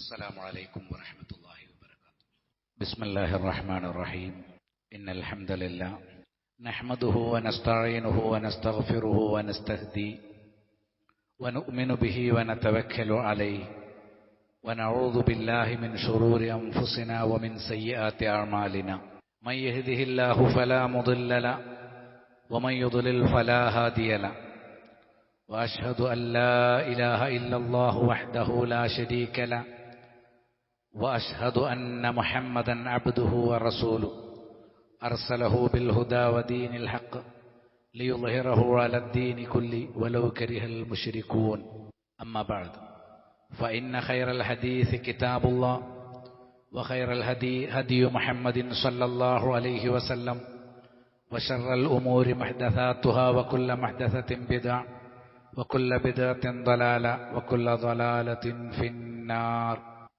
السلام عليكم ورحمة الله وبركاته. بسم الله الرحمن الرحيم. إن الحمد لله نحمده ونستعينه ونستغفره ونستهديه ونؤمن به ونتوكل عليه ونعوذ بالله من شرور أنفسنا ومن سيئات أعمالنا. من يهده الله فلا مضل له ومن يضلل فلا هادي له. وأشهد أن لا إله إلا الله وحده لا شريك له وأشهد أن محمدا عبده ورسوله. أرسله بالهدى ودين الحق ليظهره على الدين كله ولو كره المشركون. أما بعد فإن خير الحديث كتاب الله وخير الهدي هدي محمد صلى الله عليه وسلم وشر الأمور محدثاتها وكل محدثة بدع وكل بدعة ضلالة وكل ضلالة في النار.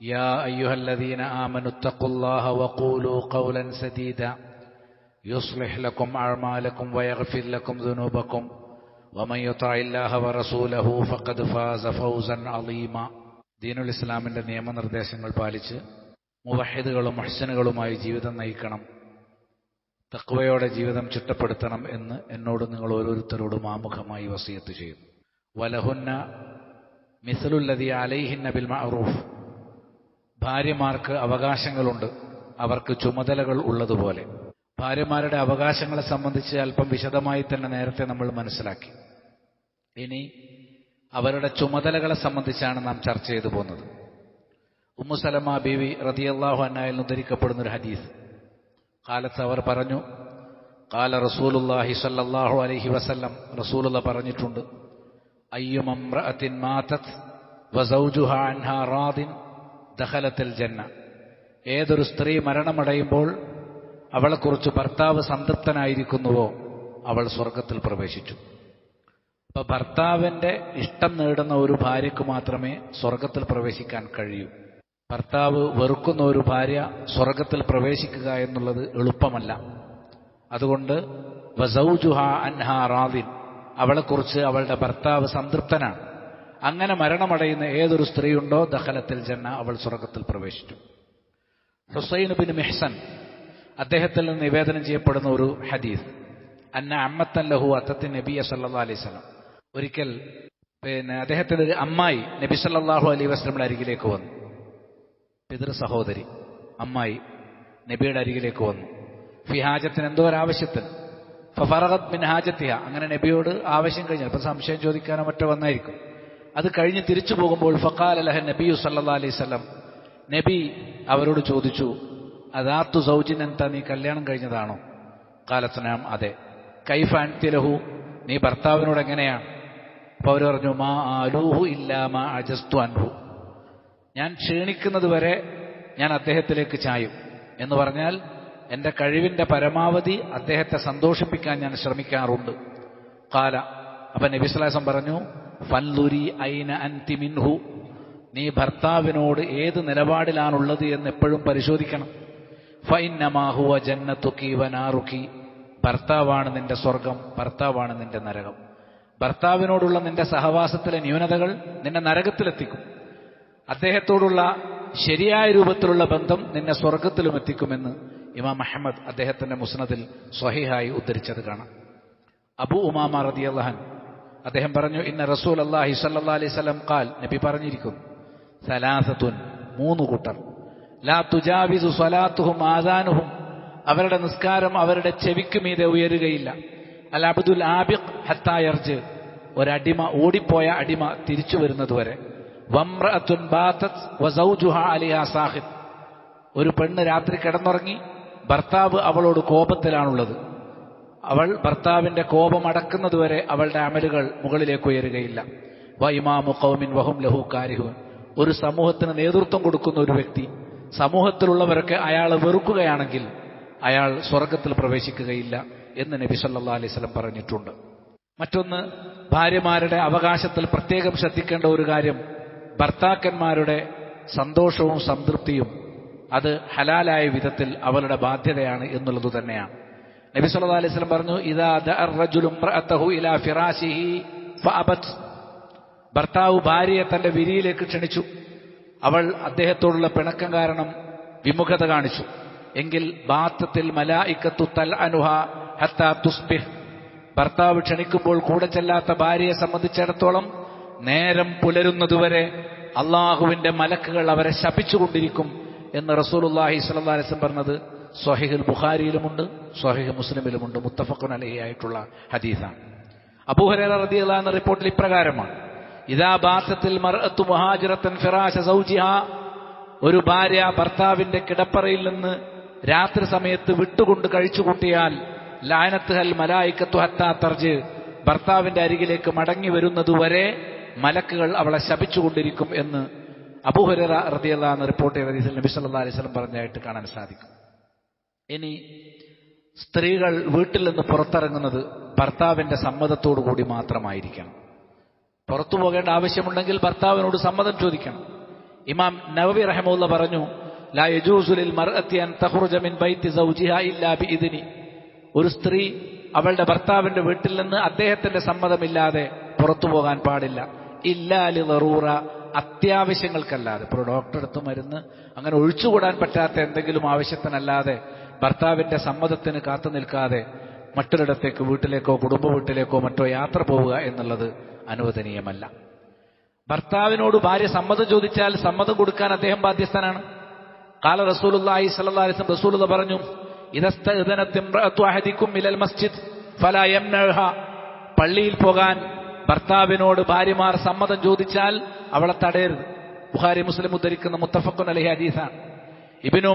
يا أيها الذين آمنوا اتقوا الله وقولوا قولا سديدا يصلح لكم أعمالكم ويغفر لكم ذنوبكم ومن يطع الله ورسوله فقد فاز فوزا عظيما ദീനുൽ ഇസ്ലാമിന്റെ നിയമനിർദ്ദേശങ്ങൾ പാലിച്ച് മുവഹിദുകളും മുഹ്സനുകളുമായി ജീവിതം നയിക്കണം തക്വയോടെ ജീവിതം ചിട്ടപ്പെടുത്തണം എന്ന് എന്നോട് നിങ്ങൾ ഓരോരുത്തരോടും ആമുഖമായി വസിയത്ത് ചെയ്യുന്നു വലഹുന്ന മിസലുല്ലതി അലൈഹിന്ന ബിൽ മഅറൂഫ് ഭാര്യമാർക്ക് അവകാശങ്ങളുണ്ട്. അവർക്ക് ചുമതലകൾ ഉള്ളതുപോലെ. ഭാര്യമാരുടെ അവകാശങ്ങളെ സംബന്ധിച്ച് അല്പം വിശദമായി തന്നെ നേരത്തെ നമ്മൾ മനസ്സിലാക്കി. ഇനി അവരുടെ ചുമതലകളെ സംബന്ധിച്ചാണ് നാം ചർച്ച ചെയ്തു പോകുന്നത്. ഉമ്മുസലമ ബീവി റതിയല്ലാഹു അന്നായിൽ ഉദ്ധരിക്കപ്പെടുന്ന ഒരു ഹദീസ്. കാലത്ത് അവർ പറഞ്ഞു കാല റസൂലുല്ലാഹി സല്ലാഹു അലഹി വസല്ലം റസൂലുള്ള പറഞ്ഞിട്ടുണ്ട് അയ്യുമം മാതത് റാദിൻ ദഖലത്തിൽ ജന്ന ഏതൊരു സ്ത്രീ മരണമടയുമ്പോൾ അവളെക്കുറിച്ച് ഭർത്താവ് സംതൃപ്തനായിരിക്കുന്നുവോ അവൾ സ്വർഗത്തിൽ പ്രവേശിച്ചു. അപ്പൊ ഭർത്താവിന്റെ ഇഷ്ടം നേടുന്ന ഒരു ഭാര്യയ്ക്ക് മാത്രമേ സ്വർഗത്തിൽ പ്രവേശിക്കാൻ കഴിയൂ. ഭർത്താവ് വെറുക്കുന്ന ഒരു ഭാര്യ സ്വർഗത്തിൽ പ്രവേശിക്കുക എന്നുള്ളത് എളുപ്പമല്ല. അതുകൊണ്ട് വസൗജുഹ അൻഹ റാദിൻ അവളെക്കുറിച്ച് അവളുടെ ഭർത്താവ് സംതൃപ്തനാണ്. അങ്ങനെ മരണമടയുന്ന ഏതൊരു സ്ത്രീയുണ്ടോ ദഹലത്തിൽ ജന്ന അവൾ സ്വർഗത്തിൽ പ്രവേശിച്ചു. ഹുസൈൻ ബിൻ മെഹ്സൻ അദ്ദേഹത്തിൽ നിന്ന് നിവേദനം ചെയ്യപ്പെടുന്ന ഒരു ഹദീസ് അന്ന അമ്മത്തൻ ലഹു അത്തത്തിൻ നബി സല്ലാ അലൈഹി സ്വലം ഒരിക്കൽ പിന്നെ അദ്ദേഹത്തിന്റെ ഒരു അമ്മായി നബി സല്ലാഹു അലൈഹി വസ്ലമിന്റെ അരികിലേക്ക് വന്നു. പിതൃ സഹോദരി അമ്മായി നബിയുടെ അരികിലേക്ക് വന്നു. ഫിഹാജത്തിന് എന്തോ ഒരു ആവശ്യത്തിന്. ഫറഹത് ബിൻ ഹാജത്തിഹ. അങ്ങനെ നബിയോട് ആവശ്യം കഴിഞ്ഞു. ഇപ്പം സംശയം ചോദിക്കാനോ മറ്റോ വന്നായിരിക്കും. അത് കഴിഞ്ഞ് തിരിച്ചു പോകുമ്പോൾ ഫക്കാൽ അലഹ നബിയു സല്ലാ അലൈഹി സ്വലം നബി അവരോട് ചോദിച്ചു അതാത്തു സൗജിൻ എന്താ നീ കല്യാണം കഴിഞ്ഞതാണോ? കാലത്തനാം അതെ. കൈഫ തിലഹു നീ ഭർത്താവിനോട് എങ്ങനെയാണ് അപ്പൊ അവർ പറഞ്ഞു മാ ആലൂഹു ഇല്ലാ മാ അജസ്തു അൻഹു. ഞാൻ ക്ഷീണിക്കുന്നത് വരെ ഞാൻ അദ്ദേഹത്തിലേക്ക് ചായും. എന്ന് പറഞ്ഞാൽ എന്റെ കഴിവിന്റെ പരമാവധി അദ്ദേഹത്തെ സന്തോഷിപ്പിക്കാൻ ഞാൻ ശ്രമിക്കാറുണ്ട്. കാല അപ്പൊ നബിസ്ലാസം പറഞ്ഞു ഫല്ലുരി ഐന അന്തി മിൻഹു. നീ ഭർത്താവിനോട് ഏത് നിലപാടിലാണുള്ളത് എന്ന് എപ്പോഴും പരിശോധിക്കണം ഫൈനമാഹുവ ജന്നത്തുക്കി വനാറുക്കി ഭർത്താവാണ് നിന്റെ സ്വർഗം ഭർത്താവാണ് നിന്റെ നരകം. ഭർത്താവിനോടുള്ള നിന്റെ സഹവാസത്തിലെ ന്യൂനതകൾ നിന്നെ നരകത്തിലെത്തിക്കും. അദ്ദേഹത്തോടുള്ള ശരിയായ രൂപത്തിലുള്ള ബന്ധം നിന്നെ സ്വർഗത്തിലും എത്തിക്കുമെന്ന് ഇമാം അഹമ്മദ് അദ്ദേഹത്തിന്റെ മുസ്നദിൽ സ്വഹിഹായി ഉദ്ധരിച്ചത് കാണാം. അബു ഉമാമ റതി അള്ളഹൻ അദ്ദേഹം പറഞ്ഞു ഇന്ന റസൂൽ അള്ളാഹി സല്ലാ അലൈഹി സ്വലം കാൽ നബി പറഞ്ഞിരിക്കുന്നു സലാസത്തുൻ മൂന്ന് കൂട്ടർ. ലാ തുജാവിസു സ്വലാത്തുഹും ആദാനുഹും. അവരുടെ നിസ്കാരം അവരുടെ ചെവിക്ക് മീതെ ഉയരുകയില്ല. അൽ അബ്ദുൽ ആബിഖ് ഹത്തായർജ് ഒരടിമ ഓടിപ്പോയ അടിമ തിരിച്ചു വരുന്നതുവരെ വമ്രഅത്തുൻ ബാത്തത് വസൗജുഹ അലിഹ സാഹിദ് ഒരു പെണ്ണ് രാത്രി കിടന്നുറങ്ങി ഭർത്താവ് അവളോട് കോപത്തിലാണുള്ളത്. അവൾ ഭർത്താവിന്റെ കോപം അടക്കുന്നതുവരെ അവളുടെ അമലുകൾ മുകളിലേക്ക് ഉയരുകയില്ല. വ ഇമാമു കൗമിൻ വഹും ലഹു കാരിഹുൻ. ഒരു സമൂഹത്തിന് നേതൃത്വം കൊടുക്കുന്ന ഒരു വ്യക്തി സമൂഹത്തിലുള്ളവരൊക്കെ അയാളെ വെറുക്കുകയാണെങ്കിൽ അയാൾ സ്വർഗത്തിൽ പ്രവേശിക്കുകയില്ല എന്ന് നബി സല്ലാ അലൈഹി സ്വലം പറഞ്ഞിട്ടുണ്ട്. മറ്റൊന്ന് ഭാര്യമാരുടെ അവകാശത്തിൽ പ്രത്യേകം ശ്രദ്ധിക്കേണ്ട ഒരു കാര്യം ഭർത്താക്കന്മാരുടെ സന്തോഷവും സംതൃപ്തിയും അത് ഹലാലായ വിധത്തിൽ അവരുടെ ബാധ്യതയാണ് എന്നുള്ളത് തന്നെയാണ്. നബി സല്ലാ അലൈഹി സ്വലം പറഞ്ഞു ഫിറാശിഹി ഫഅബത്. ഭർത്താവ് ഭാര്യയെ തന്റെ വിരിയിലേക്ക് ക്ഷണിച്ചു. അവൾ അദ്ദേഹത്തോടുള്ള പിണക്കം കാരണം വിമുഖത കാണിച്ചു. എങ്കിൽ ബാത്തത്തിൽ മലായിക്കത്തു തൽ അനുഹ ഹത്ത തുസ്ബിഹ്. ഭർത്താവ് ക്ഷണിക്കുമ്പോൾ കൂടെ ചെല്ലാത്ത ഭാര്യയെ സംബന്ധിച്ചിടത്തോളം നേരം പുലരുന്നതുവരെ അള്ളാഹുവിന്റെ മലക്കുകൾ അവരെ ശപിച്ചുകൊണ്ടിരിക്കും എന്ന് റസൂലുല്ലാഹി വസല്ലം പറഞ്ഞത് സ്വഹിഹുൽ ബുഖാരിയിലുമുണ്ട് സ്വഹിഹ് മുസ്ലിമിലുമുണ്ട്. മുത്തഫക്കുൻ അലഹി ആയിട്ടുള്ള ഹദീസാണ്. റളിയല്ലാഹു എന്ന റിപ്പോർട്ടിൽ ഇപ്രകാരമാണ്. ഇതാ ബാസത്തിൽ മർഅത്തു മുഹാജിറത്തൻ ഫിറാശ സൗജിഹ ഒരു ഭാര്യ ഭർത്താവിന്റെ കിടപ്പറയിൽ നിന്ന് രാത്രി സമയത്ത് വിട്ടുകൊണ്ട് കഴിച്ചുകൂട്ടിയാൽ ലായനത്ത് ഹൽ മലായിക്കത്തു ഹത്താ തർജ് ഭർത്താവിന്റെ അരികിലേക്ക് മടങ്ങി വരുന്നതുവരെ മലക്കുകൾ അവളെ ശപിച്ചുകൊണ്ടിരിക്കും എന്ന് അബൂഹുര എന്ന റിപ്പോർട്ട് ചെയ്ത നബി സല്ലാ അലൈഹി വസല്ലം പറഞ്ഞായിട്ട് കാണാൻ സാധിക്കും. ഇനി സ്ത്രീകൾ വീട്ടിൽ നിന്ന് പുറത്തിറങ്ങുന്നത് ഭർത്താവിന്റെ സമ്മതത്തോടു കൂടി മാത്രമായിരിക്കണം. പുറത്തു പോകേണ്ട ആവശ്യമുണ്ടെങ്കിൽ ഭർത്താവിനോട് സമ്മതം ചോദിക്കണം. ഇമാം നവവി റഹമുല്ല പറഞ്ഞു ലാ ഇല്ലാ ബിഇദ്നി. ഒരു സ്ത്രീ അവളുടെ ഭർത്താവിന്റെ വീട്ടിൽ നിന്ന് അദ്ദേഹത്തിന്റെ സമ്മതമില്ലാതെ പുറത്തു പോകാൻ പാടില്ല. ഇല്ലാലി ലറൂറ അത്യാവശ്യങ്ങൾക്കല്ലാതെ. ഇപ്പോൾ ഡോക്ടർ മരുന്ന് അങ്ങനെ ഒഴിച്ചുകൂടാൻ പറ്റാത്ത എന്തെങ്കിലും ആവശ്യത്തിനല്ലാതെ ഭർത്താവിന്റെ സമ്മതത്തിന് കാത്തു നിൽക്കാതെ മറ്റൊരിടത്തേക്ക് വീട്ടിലേക്കോ കുടുംബ വീട്ടിലേക്കോ മറ്റോ യാത്ര പോവുക എന്നുള്ളത് അനുവദനീയമല്ല. ഭർത്താവിനോട് ഭാര്യ സമ്മതം ചോദിച്ചാൽ സമ്മതം കൊടുക്കാൻ അദ്ദേഹം ബാധ്യസ്ഥനാണ്. കാല വസല്ലം റസൂലുള്ള പറഞ്ഞു ഇദസ്തഅദനത് മിലൽ മസ്ജിദ് ഫലാ യംനഹ പള്ളിയിൽ പോകാൻ ഭർത്താവിനോട് ഭാര്യമാർ സമ്മതം ചോദിച്ചാൽ അവളെ തടയരുത്. ബുഹാരി മുസ്ലിം ഉദ്ധരിക്കുന്ന മുത്തഫക്കുൻ അലഹി ഹദീസാണ്. ഇബ്നു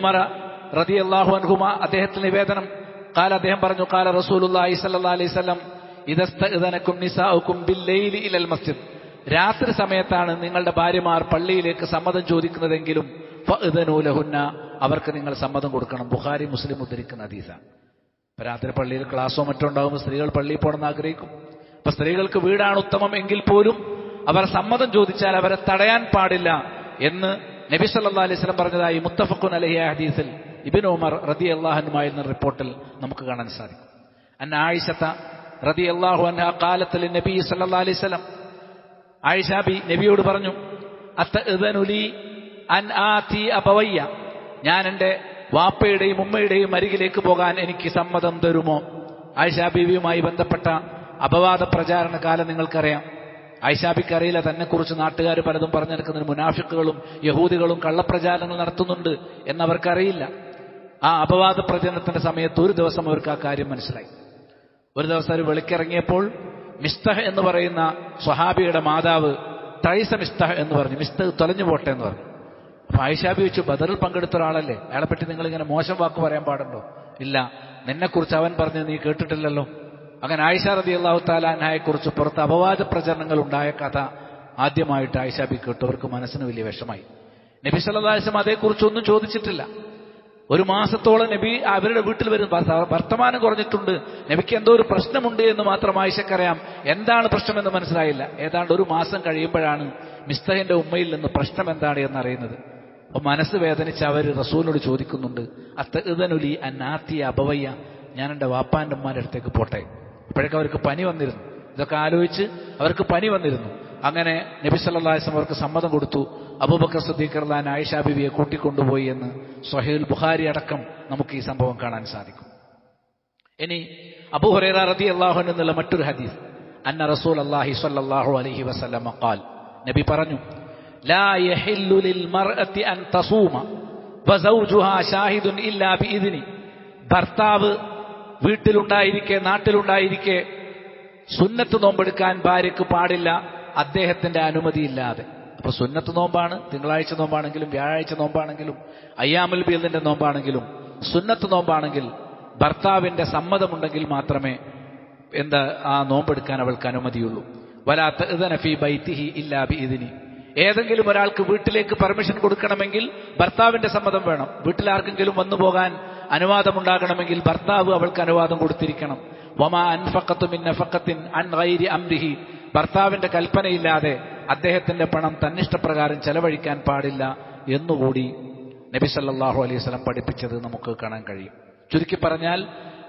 ഉമർ അള്ളാഹു അൻഹുമ അദ്ദേഹത്തിന്റെ നിവേദനം. കാല അദ്ദേഹം പറഞ്ഞു കാല അലൈഹി ഇദസ്തഅദനക്കും നിസാഉക്കും ബില്ലൈലി ഇലൽ മസ്ജിദ്. രാത്രി സമയത്താണ് നിങ്ങളുടെ ഭാര്യമാർ പള്ളിയിലേക്ക് സമ്മതം ചോദിക്കുന്നതെങ്കിലും അവർക്ക് നിങ്ങൾ സമ്മതം കൊടുക്കണം. ബുഖാരി മുസ്ലിം ഉദ്ധരിക്കുന്ന ഹദീസാണ് ഇപ്പൊ രാത്രി പള്ളിയിൽ ക്ലാസ്സോ മറ്റോ ഉണ്ടാകുമ്പോൾ സ്ത്രീകൾ പള്ളിയിൽ പോകണമെന്ന് ആഗ്രഹിക്കും. അപ്പൊ സ്ത്രീകൾക്ക് വീടാണ് ഉത്തമം എങ്കിൽ പോലും അവർ സമ്മതം ചോദിച്ചാൽ അവരെ തടയാൻ പാടില്ല എന്ന് നബി സല്ലാ അലൈഹി സ്വലം പറഞ്ഞതായി മുത്തഫഖുൻ അലഹിയ ഹദീസിൽ ഇബിൻ ഉമർ റതി അള്ളാഹനുമായി എന്ന റിപ്പോർട്ടിൽ നമുക്ക് കാണാൻ സാധിക്കും. അന്ന ആയിഷത്ത റതി അള്ളാഹു അന്ന കാലത്തിൽ നബി സല്ലാ അലൈഹി സ്വലം ആയിഷാബി നബിയോട് പറഞ്ഞു അത്തനുലി അൻ ആതി അപവയ്യ ഞാൻ എന്റെ വാപ്പയുടെയും ഉമ്മയുടെയും അരികിലേക്ക് പോകാൻ എനിക്ക് സമ്മതം തരുമോ? ആയിഷാ ബീവിയുമായി ബന്ധപ്പെട്ട അപവാദ പ്രചാരണ കാലം നിങ്ങൾക്കറിയാം. ആയിഷാബിക്ക് അറിയില്ല തന്നെക്കുറിച്ച് നാട്ടുകാർ പലതും പറഞ്ഞെടുക്കുന്നതിന് മുനാഫിക്കുകളും യഹൂദികളും കള്ളപ്രചാരണങ്ങൾ നടത്തുന്നുണ്ട് എന്നവർക്കറിയില്ല. ആ അപവാദ പ്രചരണത്തിന്റെ സമയത്ത് ഒരു ദിവസം അവർക്ക് ആ കാര്യം മനസ്സിലായി. ഒരു ദിവസം അവർ വെളിക്കിറങ്ങിയപ്പോൾ മിസ്തഹ എന്ന് പറയുന്ന സ്വഹാബിയുടെ മാതാവ് തൈസ മിസ്തഹ എന്ന് പറഞ്ഞു. മിസ്തഹ് തൊലഞ്ഞു പോട്ടെ എന്ന് പറഞ്ഞു. അപ്പൊ ആയിഷാബി വെച്ചു ബദറിൽ പങ്കെടുത്ത ഒരാളല്ലേ? അയാളെ പറ്റി നിങ്ങൾ ഇങ്ങനെ മോശം വാക്ക് പറയാൻ പാടുണ്ടോ? ഇല്ല. നിന്നെക്കുറിച്ച് അവൻ പറഞ്ഞ് നീ കേട്ടിട്ടില്ലല്ലോ. അങ്ങനെ ആയിഷ റബി അള്ളാഹു താലാനായെ കുറിച്ച് പുറത്ത് അപവാദ പ്രചരണങ്ങൾ ഉണ്ടായ കഥ ആദ്യമായിട്ട് ആയിഷാബി കേട്ടവർക്ക് മനസ്സിന് വലിയ വിഷമായി. നബി സല്ലാസ്ലം അതേക്കുറിച്ചൊന്നും ചോദിച്ചിട്ടില്ല. ഒരു മാസത്തോളം നബി അവരുടെ വീട്ടിൽ വരും വർത്തമാനം കുറഞ്ഞിട്ടുണ്ട്. നബിക്ക് എന്തോ ഒരു പ്രശ്നമുണ്ട് എന്ന് മാത്രം ആയിഷക്കറിയാം. എന്താണ് പ്രശ്നമെന്ന് മനസ്സിലായില്ല. ഏതാണ്ട് ഒരു മാസം കഴിയുമ്പോഴാണ് മിസ്തഹിന്റെ ഉമ്മയിൽ നിന്ന് പ്രശ്നം എന്താണ് എന്നറിയുന്നത്. അപ്പൊ മനസ്സ് വേദനിച്ച് അവർ റസൂലിനോട് ചോദിക്കുന്നുണ്ട്. അത്തനുലി അന്നാത്തിയ അപവയ്യ ഞാൻ എന്റെ വാപ്പാന്റെ ഉമ്മാന്റെ അടുത്തേക്ക് പോട്ടെ. ഇപ്പോഴൊക്കെ അവർക്ക് പനി വന്നിരുന്നു. ഇതൊക്കെ ആലോചിച്ച് അവർക്ക് പനി വന്നിരുന്നു. അങ്ങനെ നബി സല്ലാസ്ലം അവർക്ക് സമ്മതം കൊടുത്തു. അബൂബക്കർ സദ്ദീഖർലാൻ ആയിഷ ബിബിയെ കൂട്ടിക്കൊണ്ടുപോയി എന്ന് സൊഹേൽ ബുഖാരി അടക്കം നമുക്ക് ഈ സംഭവം കാണാൻ സാധിക്കും. ഇനി അബൂഹുറേറ റതി അള്ളാഹു എന്നുള്ള മറ്റൊരു ഹദീസ്. അന്ന റസൂൽ അള്ളാഹി സല്ലാഹു അലഹി വസ്ലമ നബി പറഞ്ഞു ഭർത്താവ് വീട്ടിലുണ്ടായിരിക്കെ നാട്ടിലുണ്ടായിരിക്കെ സുന്നത്ത് നോമ്പെടുക്കാൻ ഭാര്യയ്ക്ക് പാടില്ല അദ്ദേഹത്തിന്റെ അനുമതിയില്ലാതെ. അപ്പൊ സുന്നത്ത് നോമ്പാണ് തിങ്കളാഴ്ച നോമ്പാണെങ്കിലും വ്യാഴാഴ്ച നോമ്പാണെങ്കിലും അയ്യാമുൽ ബീലിന്റെ നോമ്പാണെങ്കിലും സുന്നത്ത് നോമ്പാണെങ്കിൽ ഭർത്താവിന്റെ സമ്മതമുണ്ടെങ്കിൽ മാത്രമേ എന്താ ആ നോമ്പെടുക്കാൻ അവൾക്ക് അനുമതിയുള്ളൂ. വലാത്ത ഇതനഫി ബൈത്തിഹി ഇല്ലാ ബി ഇതിനി ഏതെങ്കിലും ഒരാൾക്ക് വീട്ടിലേക്ക് പെർമിഷൻ കൊടുക്കണമെങ്കിൽ ഭർത്താവിന്റെ സമ്മതം വേണം. വീട്ടിൽ ആർക്കെങ്കിലും വന്നു പോകാൻ അനുവാദമുണ്ടാകണമെങ്കിൽ ഭർത്താവ് അവൾക്ക് അനുവാദം കൊടുത്തിരിക്കണം. വമാ അൻഫക്കത്തും ഇന്നഫക്കത്തിൻ അൻ ഗൈരി അംരിഹി. ഭർത്താവിന്റെ കൽപ്പനയില്ലാതെ അദ്ദേഹത്തിന്റെ പണം തന്നിഷ്ടപ്രകാരം ചെലവഴിക്കാൻ പാടില്ല എന്നുകൂടി നബി സല്ലാഹു അലൈഹി സ്വലം പഠിപ്പിച്ചത് നമുക്ക് കാണാൻ കഴിയും. ചുരുക്കി പറഞ്ഞാൽ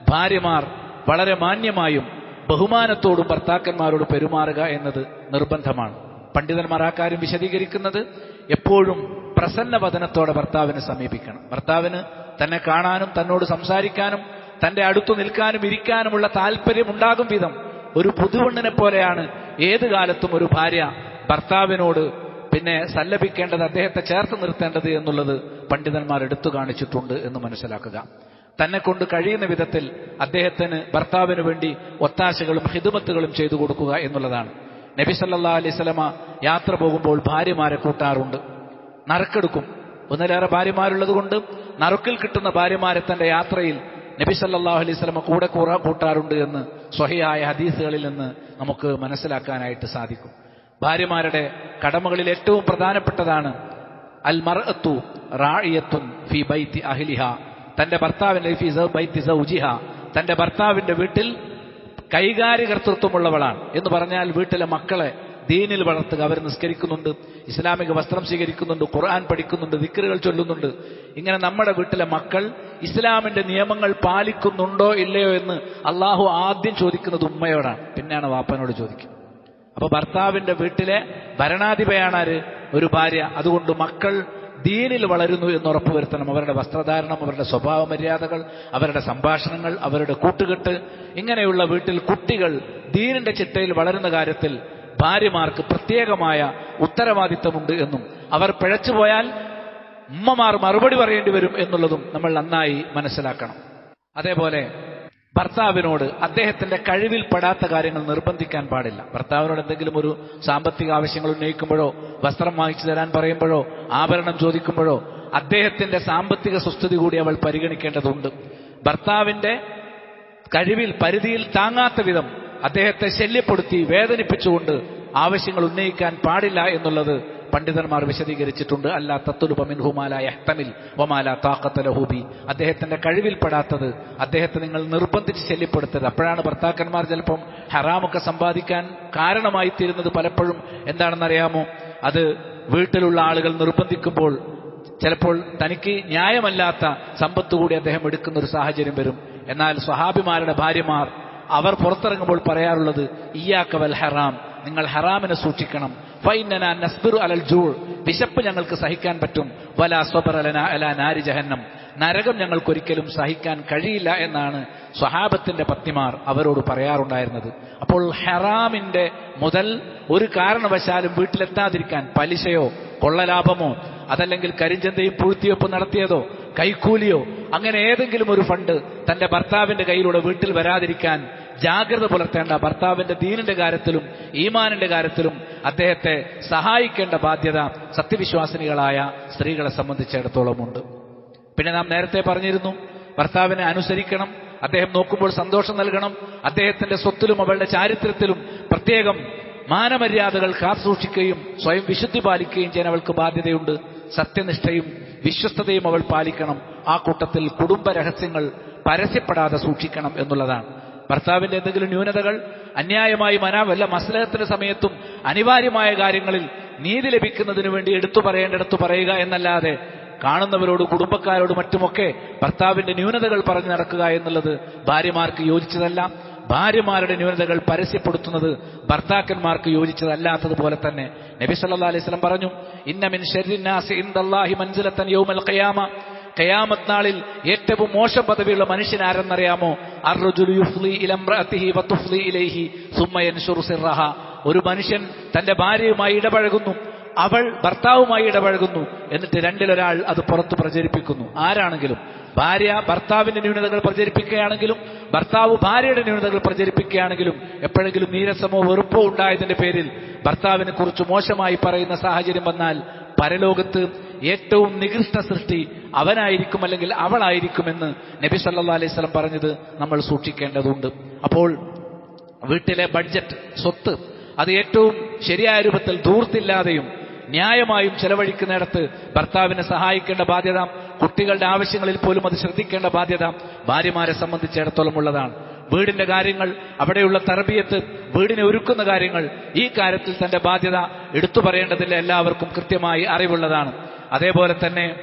ഭാര്യമാർ വളരെ മാന്യമായും ബഹുമാനത്തോടും ഭർത്താക്കന്മാരോട് പെരുമാറുക എന്നത് നിർബന്ധമാണ്. പണ്ഡിതന്മാർ ആ കാര്യം വിശദീകരിക്കുന്നത് എപ്പോഴും പ്രസന്ന പ്രസന്നവദനത്തോടെ ഭർത്താവിനെ സമീപിക്കണം. ഭർത്താവിന് തന്നെ കാണാനും തന്നോട് സംസാരിക്കാനും തന്റെ അടുത്തു നിൽക്കാനും ഇരിക്കാനുമുള്ള താല്പര്യം ഉണ്ടാകും വിധം ഒരു പുതുവണ്ണിനെ പോലെയാണ് ഏത് കാലത്തും ഒരു ഭാര്യ ഭർത്താവിനോട് പിന്നെ സല്ലപിക്കേണ്ടത് അദ്ദേഹത്തെ ചേർത്ത് നിർത്തേണ്ടത് എന്നുള്ളത് പണ്ഡിതന്മാർ എടുത്തു കാണിച്ചിട്ടുണ്ട് എന്ന് മനസ്സിലാക്കുക. തന്നെ കൊണ്ട് കഴിയുന്ന വിധത്തിൽ അദ്ദേഹത്തിന് ഭർത്താവിന് വേണ്ടി ഒത്താശകളും ഹിതുമത്തുകളും ചെയ്തു കൊടുക്കുക എന്നുള്ളതാണ്. നബി സല്ലാ അലൈവലമ യാത്ര പോകുമ്പോൾ ഭാര്യമാരെ കൂട്ടാറുണ്ട്. നറുക്കെടുക്കും. ഒന്നിലേറെ ഭാര്യമാരുള്ളത് കൊണ്ട് നറുക്കിൽ കിട്ടുന്ന ഭാര്യമാരെ തന്റെ യാത്രയിൽ നബി സല്ലാഹു അലൈഹി സ്വലമ കൂടെ കൂറ കൂട്ടാറുണ്ട് എന്ന് സ്വഹിയായ ഹദീസുകളിൽ നിന്ന് നമുക്ക് മനസ്സിലാക്കാനായിട്ട് സാധിക്കും. ഭാര്യമാരുടെ കടമകളിൽ ഏറ്റവും പ്രധാനപ്പെട്ടതാണ് അൽ മർഅത്തു റായിയത്തുൻ ഫി ബൈത്തി അഹ്ലിഹ. തന്റെ ഭർത്താവിന്റെ ഫി ബൈത്തി സൗജിഹ. തന്റെ ഭർത്താവിന്റെ വീട്ടിൽ കൈകാര്യകർത്തൃത്വമുള്ളവളാണ് എന്ന് പറഞ്ഞാൽ വീട്ടിലെ മക്കളെ ദീനിൽ വളർത്തുക. അവർ നിസ്കരിക്കുന്നുണ്ട് ഇസ്ലാമിക വസ്ത്രം സ്വീകരിക്കുന്നുണ്ട് ഖുർആൻ പഠിക്കുന്നുണ്ട് ദിക്കറുകൾ ചൊല്ലുന്നുണ്ട്. ഇങ്ങനെ നമ്മുടെ വീട്ടിലെ മക്കൾ ഇസ്ലാമിന്റെ നിയമങ്ങൾ പാലിക്കുന്നുണ്ടോ ഇല്ലയോ എന്ന് അള്ളാഹു ആദ്യം ചോദിക്കുന്നത് ഉമ്മയോടാണ്. പിന്നെയാണ് വാപ്പനോട് ചോദിക്കുക അപ്പൊ ഭർത്താവിന്റെ വീട്ടിലെ ഭരണാധിപയാണ് ആര് ഒരു ഭാര്യ. അതുകൊണ്ട് മക്കൾ ദീനിൽ വളരുന്നു എന്ന് ഉറപ്പുവരുത്തണം അവരുടെ വസ്ത്രധാരണം അവരുടെ സ്വഭാവ മര്യാദകൾ അവരുടെ സംഭാഷണങ്ങൾ അവരുടെ കൂട്ടുകെട്ട്. ഇങ്ങനെയുള്ള വീട്ടിൽ കുട്ടികൾ ദീനിന്റെ ചിട്ടയിൽ വളരുന്ന കാര്യത്തിൽ ഭാര്യമാർക്ക് പ്രത്യേകമായ ഉത്തരവാദിത്തമുണ്ട് എന്നും അവർ പിഴച്ചുപോയാൽ ഉമ്മമാർ മറുപടി പറയേണ്ടി വരും എന്നുള്ളതും നമ്മൾ നന്നായി മനസ്സിലാക്കണം. അതേപോലെ ഭർത്താവിനോട് അദ്ദേഹത്തിന്റെ കഴിവിൽ പെടാത്ത കാര്യങ്ങൾ നിർബന്ധിക്കാൻ പാടില്ല. ഭർത്താവിനോട് എന്തെങ്കിലും ഒരു സാമ്പത്തിക ആവശ്യങ്ങൾ ഉന്നയിക്കുമ്പോഴോ വസ്ത്രം വാങ്ങിച്ചു തരാൻ പറയുമ്പോഴോ ആഭരണം ചോദിക്കുമ്പോഴോ അദ്ദേഹത്തിന്റെ സാമ്പത്തിക സുസ്ഥിതി കൂടി അവൾ പരിഗണിക്കേണ്ടതുണ്ട്. ഭർത്താവിന്റെ കഴിവിൽ പരിധിയിൽ താങ്ങാത്ത വിധം അദ്ദേഹത്തെ ശല്യപ്പെടുത്തി വേദനിപ്പിച്ചുകൊണ്ട് ആവശ്യങ്ങൾ ഉന്നയിക്കാൻ പാടില്ല എന്നുള്ളത് പണ്ഡിതന്മാർ വിശദീകരിച്ചിട്ടുണ്ട്. അല്ല തത്തുലുപമിൻഹുമാല എഹ്തമിൽ ഒമാല താക്കത്തലഹൂബി അദ്ദേഹത്തിന്റെ കഴിവിൽപ്പെടാത്തത് അദ്ദേഹത്തെ നിങ്ങൾ നിർബന്ധിച്ച് ശല്യപ്പെടുത്തരുത്. അപ്പോഴാണ് ഭർത്താക്കന്മാർ ചിലപ്പം ഹറാമൊക്കെ സമ്പാദിക്കാൻ കാരണമായി തീരുന്നത് പലപ്പോഴും. എന്താണെന്നറിയാമോ? അത് വീട്ടിലുള്ള ആളുകൾ നിർബന്ധിക്കുമ്പോൾ ചിലപ്പോൾ തനിക്ക് ന്യായമല്ലാത്ത സമ്പത്ത് കൂടി അദ്ദേഹം എടുക്കുന്ന ഒരു സാഹചര്യം വരും. എന്നാൽ സ്വഹാബിമാരുടെ ഭാര്യമാർ അവർ പുറത്തിറങ്ങുമ്പോൾ പറയാറുള്ളത് ഇയാക്കവൽ ഹറാം. നിങ്ങൾ ഹറാമിനെ സൂക്ഷിക്കണം. ഫൈനന നസ്ബിറു അലൽ ജൂൾ. വിശപ്പ് ഞങ്ങൾക്ക് സഹിക്കാൻ പറ്റും. വല സ്വബർ അലന അല നാരി ജഹന്നം. നരകം ഞങ്ങൾക്കൊരിക്കലും സഹിക്കാൻ കഴിയില്ല എന്നാണ് സ്വഹാബത്തിന്റെ പത്നിമാർ അവരോട് പറയാറുണ്ടായിരുന്നത്. അപ്പോൾ ഹറാമിന്റെ മുതൽ ഒരു കാരണവശാലും വീട്ടിലെത്താതിരിക്കാൻ പലിശയോ കൊള്ളലാഭമോ അതല്ലെങ്കിൽ കരിഞ്ചന്തയും പൂഴ്ത്തിവെപ്പ് നടത്തിയതോ കൈക്കൂലിയോ അങ്ങനെ ഏതെങ്കിലും ഒരു ഫണ്ട് തന്റെ ഭർത്താവിന്റെ കയ്യിലൂടെ വീട്ടിൽ വരാതിരിക്കാൻ ജാഗ്രത പുലർത്തേണ്ട ഭർത്താവിന്റെ ദീനിന്റെ കാര്യത്തിലും ഈമാനിന്റെ കാര്യത്തിലും അദ്ദേഹത്തെ സഹായിക്കേണ്ട ബാധ്യത സത്യവിശ്വാസിനികളായ സ്ത്രീകളെ സംബന്ധിച്ചിടത്തോളം ഉണ്ട്. പിന്നെ നാം നേരത്തെ പറഞ്ഞിരുന്നു ഭർത്താവിനെ അനുസരിക്കണം അദ്ദേഹം നോക്കുമ്പോൾ സന്തോഷം നൽകണം അദ്ദേഹത്തിന്റെ സ്വത്തിലും അവളുടെ ചാരിത്രത്തിലും പ്രത്യേകം മാനമര്യാദകൾ കാത്തുസൂക്ഷിക്കുകയും സ്വയം വിശുദ്ധി പാലിക്കുകയും ചെയ്യാൻ അവൾക്ക് ബാധ്യതയുണ്ട്. സത്യനിഷ്ഠയും വിശ്വസ്തതയും അവൾ പാലിക്കണം. ആ കൂട്ടത്തിൽ കുടുംബ രഹസ്യങ്ങൾ പരസ്യപ്പെടാതെ സൂക്ഷിക്കണം എന്നുള്ളതാണ്. ഭർത്താവിന്റെ എന്തെങ്കിലും ന്യൂനതകൾ അന്യായമായി മനാവല്ല വല്ല സമയത്തും അനിവാര്യമായ കാര്യങ്ങളിൽ നീതി ലഭിക്കുന്നതിന് വേണ്ടി എടുത്തു പറയേണ്ടടുത്തു പറയുക എന്നല്ലാതെ കാണുന്നവരോട് കുടുംബക്കാരോട് മറ്റുമൊക്കെ ഭർത്താവിന്റെ ന്യൂനതകൾ പറഞ്ഞു നടക്കുക എന്നുള്ളത് ഭാര്യമാർക്ക് യോജിച്ചതല്ല. ഭാര്യമാരുടെ ന്യൂനതകൾ പരസ്യപ്പെടുത്തുന്നത് ഭർത്താക്കന്മാർക്ക് യോജിച്ചതല്ലാത്തതുപോലെ തന്നെ നബി സല്ലാ അലൈഹി സ്വലം പറഞ്ഞു ഇന്നമിൻ ഷെരിൻ ഇന്ദല്ലാഹി മൻസിലത്തൻ യൗമൽ ഖയാമ. കയാമത്ത് നാളിൽ ഏറ്റവും മോശം പദവിയുള്ള മനുഷ്യൻ ആരെന്നറിയാമോ? ഒരു മനുഷ്യൻ തന്റെ ഭാര്യയുമായി ഇടപഴകുന്നു. അവൾ ഭർത്താവുമായി ഇടപഴകുന്നു. എന്നിട്ട് രണ്ടിലൊരാൾ അത് പുറത്ത് പ്രചരിപ്പിക്കുന്നു. ആരാണെങ്കിലും? ഭാര്യ ഭർത്താവിന്റെ ന്യൂനതകൾ പ്രചരിപ്പിക്കുകയാണെങ്കിലും ഭർത്താവ് ഭാര്യയുടെ ന്യൂനതകൾ പ്രചരിപ്പിക്കുകയാണെങ്കിലും എപ്പോഴെങ്കിലും നീരസമോ വെറുപ്പോ ഉണ്ടായതിന്റെ പേരിൽ ഭർത്താവിനെ കുറിച്ച് മോശമായി പറയുന്ന സാഹചര്യം വന്നാൽ പരലോകത്ത് ഏറ്റവും നികൃഷ്ട സൃഷ്ടി അവനായിരിക്കും അല്ലെങ്കിൽ അവളായിരിക്കുമെന്ന് നബി സല്ലാ അലൈഹി സ്വലം പറഞ്ഞത് നമ്മൾ സൂക്ഷിക്കേണ്ടതുണ്ട്. അപ്പോൾ വീട്ടിലെ ബഡ്ജറ്റ് സ്വത്ത് അത് ഏറ്റവും ശരിയായ രൂപത്തിൽ ധൂർത്തില്ലാതെയും ന്യായമായും ചെലവഴിക്കുന്നിടത്ത് ഭർത്താവിനെ സഹായിക്കേണ്ട ബാധ്യത കുട്ടികളുടെ ആവശ്യങ്ങളിൽ പോലും അത് ശ്രദ്ധിക്കേണ്ട ബാധ്യത ഭാര്യമാരെ സംബന്ധിച്ചിടത്തോളം ഉള്ളതാണ് വീടിന്റെ കാര്യങ്ങൾ അവിടെയുള്ള തർബീയത്ത് വീടിനെ ഒരുക്കുന്ന കാര്യങ്ങൾ ഈ കാര്യത്തിൽ തന്റെ ബാധ്യത എടുത്തു പറയേണ്ടതില്ല എല്ലാവർക്കും കൃത്യമായി അറിവുള്ളതാണ്. അതേപോലെ തന്നെ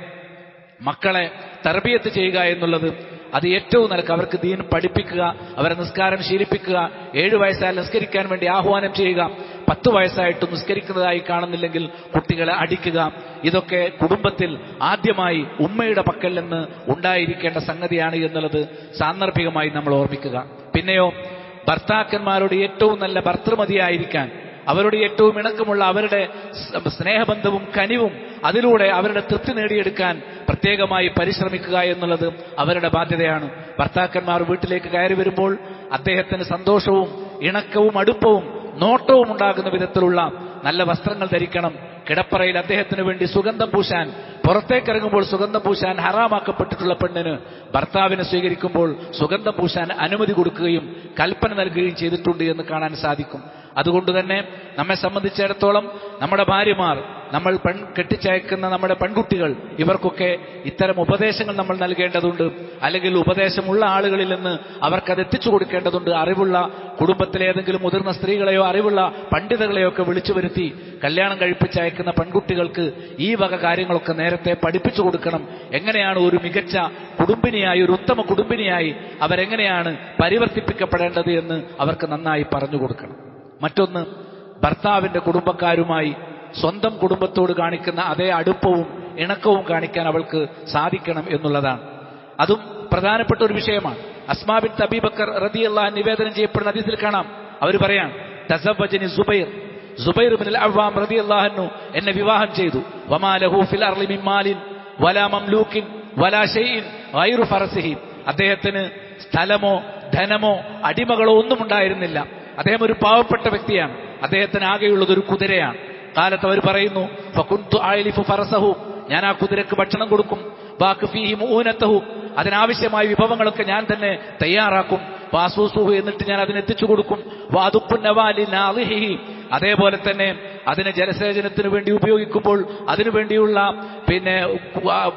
മക്കളെ തർബീയത്ത് ചെയ്യുക എന്നുള്ളത് അത് ഏറ്റവും നിലയ്ക്ക് അവർക്ക് ദീൻ പഠിപ്പിക്കുക അവരെ നിസ്കാരം ശീലിപ്പിക്കുക ഏഴു വയസ്സായാൽ നിസ്കരിക്കാൻ വേണ്ടി ആഹ്വാനം ചെയ്യുക പത്ത് വയസ്സായിട്ട് നിസ്കരിക്കുന്നതായി കാണുന്നില്ലെങ്കിൽ കുട്ടികളെ അടിക്കുക. ഇതൊക്കെ കുടുംബത്തിൽ ആദ്യമായി ഉമ്മയുടെ പക്കൽ നിന്ന് ഉണ്ടായിരിക്കേണ്ട സംഗതിയാണ് എന്നുള്ളത് സാന്ദർഭികമായി നമ്മൾ ഓർമ്മിക്കുക. പിന്നെയോ ഭർത്താക്കന്മാരുടെ ഏറ്റവും നല്ല ഭർത്തൃമതിയായിരിക്കാൻ അവരുടെ ഏറ്റവും ഇണക്കമുള്ള അവരുടെ സ്നേഹബന്ധവും കനിവും അതിലൂടെ അവരുടെ തൃപ്തി നേടിയെടുക്കാൻ പ്രത്യേകമായി പരിശ്രമിക്കുക എന്നുള്ളത് അവരുടെ ബാധ്യതയാണ്. ഭർത്താക്കന്മാർ വീട്ടിലേക്ക് കയറി വരുമ്പോൾ അദ്ദേഹത്തിന് സന്തോഷവും ഇണക്കവും അടുപ്പവും നോട്ടവും ഉണ്ടാകുന്ന വിധത്തിലുള്ള നല്ല വസ്ത്രങ്ങൾ ധരിക്കണം. കിടപ്പറയിൽ അദ്ദേഹത്തിന് വേണ്ടി സുഗന്ധം പൂശാൻ പുറത്തേക്കിറങ്ങുമ്പോൾ സുഗന്ധം പൂശാൻ ഹറാമാക്കപ്പെട്ടിട്ടുള്ള പെണ്ണിന് ഭർത്താവിനെ സ്വീകരിക്കുമ്പോൾ സുഗന്ധം പൂശാൻ അനുമതി കൊടുക്കുകയും കൽപ്പന നൽകുകയും ചെയ്തിട്ടുണ്ട് എന്ന് കാണാൻ സാധിക്കും. അതുകൊണ്ട് തന്നെ നമ്മെ സംബന്ധിച്ചിടത്തോളം നമ്മുടെ ഭാര്യമാർ നമ്മൾ പെൺ കെട്ടിച്ചയക്കുന്ന നമ്മുടെ പെൺകുട്ടികൾ ഇവർക്കൊക്കെ ഇത്തരം ഉപദേശങ്ങൾ നമ്മൾ നൽകേണ്ടതുണ്ട്. അല്ലെങ്കിൽ ഉപദേശമുള്ള ആളുകളിൽ നിന്ന് അവർക്കത് എത്തിച്ചു കൊടുക്കേണ്ടതുണ്ട്. അറിവുള്ള കുടുംബത്തിലെ ഏതെങ്കിലും മുതിർന്ന സ്ത്രീകളെയോ അറിവുള്ള പണ്ഡിതകളെയോ ഒക്കെ വിളിച്ചു വരുത്തി കല്യാണം കഴിപ്പിച്ചയക്കുന്ന പെൺകുട്ടികൾക്ക് ഈ വക കാര്യങ്ങളൊക്കെ നേരത്തെ പഠിപ്പിച്ചു കൊടുക്കണം. എങ്ങനെയാണ് ഒരു മികച്ച കുടുംബിനിയായി ഒരു ഉത്തമ കുടുംബിനിയായി അവരെങ്ങനെയാണ് പരിവർത്തിപ്പിക്കപ്പെടേണ്ടത് എന്ന് അവർക്ക് നന്നായി പറഞ്ഞു കൊടുക്കണം. മറ്റൊന്ന് ഭർത്താവിന്റെ കുടുംബക്കാരുമായി സ്വന്തം കുടുംബത്തോട് കാണിക്കുന്ന അതേ അടുപ്പവും ഇണക്കവും കാണിക്കാൻ അവൾക്ക് സാധിക്കണം എന്നുള്ളതാണ്. അതും പ്രധാനപ്പെട്ട ഒരു വിഷയമാണ്. അസ്മാബിൻ തബീബക്കർ റതി അള്ളാഹ് നിവേദനം ചെയ്യപ്പെടുന്ന ഹദീസിൽ കാണാം. അവർ പറയാം തസവജനി സുബൈർ. സുബൈർ ബിൻ അവ്വാം റതി അള്ളാഹന്നു എന്നെ വിവാഹം ചെയ്തു. ഫിൽ വലാ വലാ അദ്ദേഹത്തിന് സ്ഥലമോ ധനമോ അടിമകളോ ഒന്നും ഉണ്ടായിരുന്നില്ല. അദ്ദേഹം ഒരു പാവപ്പെട്ട വ്യക്തിയാണ്. അദ്ദേഹത്തിന് ആകെയുള്ളത് ഒരു കുതിരയാണ്. കാലത്ത് അവർ പറയുന്നു ഫറസഹു. ഞാൻ ആ കുതിരക്ക് ഭക്ഷണം കൊടുക്കും. വാക്ക് ഫീഹി ഊനത്തഹു അതിനാവശ്യമായ വിഭവങ്ങളൊക്കെ ഞാൻ തന്നെ തയ്യാറാക്കും. വാസൂസുഹു എന്നിട്ട് ഞാൻ അതിനെത്തിച്ചു കൊടുക്കും. വാതുപ്പുന്നവാലി നാളിഹി അതേപോലെ തന്നെ അതിനെ ജലസേചനത്തിന് വേണ്ടി ഉപയോഗിക്കുമ്പോൾ അതിനു വേണ്ടിയുള്ള പിന്നെ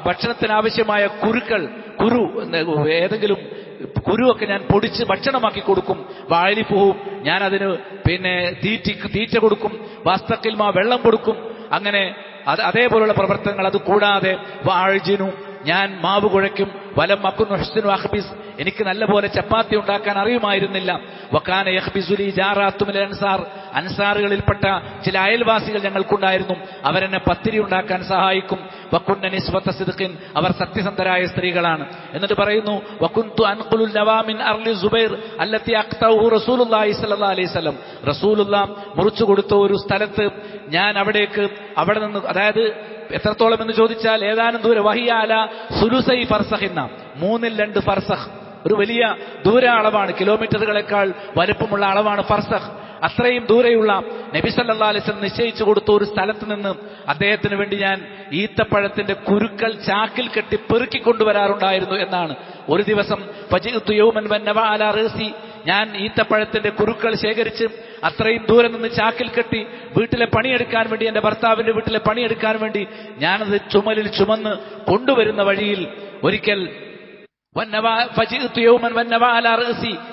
ഭക്ഷണത്തിനാവശ്യമായ കുരുക്കൾ കുരു ഏതെങ്കിലും കുരുവൊക്കെ ഞാൻ പൊടിച്ച് ഭക്ഷണമാക്കി കൊടുക്കും. വാഴലിപ്പൂവും ഞാൻ അതിന് പിന്നെ തീറ്റി തീറ്റ കൊടുക്കും. വാസ്തക്കിൽമ വെള്ളം കൊടുക്കും. അങ്ങനെ അത് അതേപോലുള്ള പ്രവർത്തനങ്ങൾ അത് കൂടാതെ വാഴ്ജിനു ഞാൻ മാവ് കുഴയ്ക്കും വലം മക്കുന്നു ഹസ്തിനു അഹ്ബിസ്. എനിക്ക് നല്ലപോലെ ചപ്പാത്തി ഉണ്ടാക്കാൻ അറിയുമായിരുന്നില്ല. വക്കാന യഹ്ബിസുലി ജാറാത്തുമിൽ അൻസാർ. അൻസാറുകളിൽപ്പെട്ട ചില അയൽവാസികൾ ഞങ്ങൾക്കുണ്ടായിരുന്നു. അവരെന്നെ പത്തിരി ഉണ്ടാക്കാൻ സഹായിക്കും. വക്കുന്ന നിസ്വത്ത സിദ്ഖിൻ അവർ സത്യസന്ധരായ സ്ത്രീകളാണ്. എന്നിട്ട് പറയുന്നു വക്കുന്തു അൻഖുലുൽ നവാമിൻ അർലി സുബൈർ അല്ലത്തി അഖ്തഹു റസൂലുള്ളാഹി സ്വല്ലല്ലാഹി അലൈഹി വസല്ലം. റസൂലുള്ള മുറിച്ചു കൊടുത്ത ഒരു സ്ഥലത്ത് ഞാൻ അവിടേക്ക് അവിടെ നിന്ന് അതായത് എത്രത്തോളം എന്ന് ചോദിച്ചാൽ ഏതാനും ദൂരെ. വഹിയാല സുലുസൈ ഫർസഹിന്ന മൂന്നിൽ രണ്ട് ഫർസഹ് ഒരു വലിയ ദൂര അളവാണ് കിലോമീറ്ററുകളെക്കാൾ വലുപ്പമുള്ള അളവാണ് ഫർസഹ് അത്രയും ദൂരെയുള്ള നബി സല്ലല്ലാഹു അലൈഹി വസല്ലം നിശ്ചയിച്ചു കൊടുത്ത ഒരു സ്ഥലത്ത് നിന്ന് അദ്ദേഹത്തിന് വേണ്ടി ഞാൻ ഈത്തപ്പഴത്തിന്റെ കുരുക്കൾ ചാക്കിൽ കെട്ടി പെറുക്കി കൊണ്ടുവരാറുണ്ടായിരുന്നു എന്നാണ്. ഒരു ദിവസം ഞാൻ ഈത്തപ്പഴത്തിന്റെ കുരുക്കൾ ശേഖരിച്ച് അത്രയും ദൂരെ നിന്ന് ചാക്കിൽ കെട്ടി വീട്ടിലെ പണിയെടുക്കാൻ വേണ്ടി എന്റെ ഭർത്താവിന്റെ വീട്ടിലെ പണിയെടുക്കാൻ വേണ്ടി ഞാനത് ചുമലിൽ ചുമന്ന് കൊണ്ടുവരുന്ന വഴിയിൽ ഒരിക്കൽ.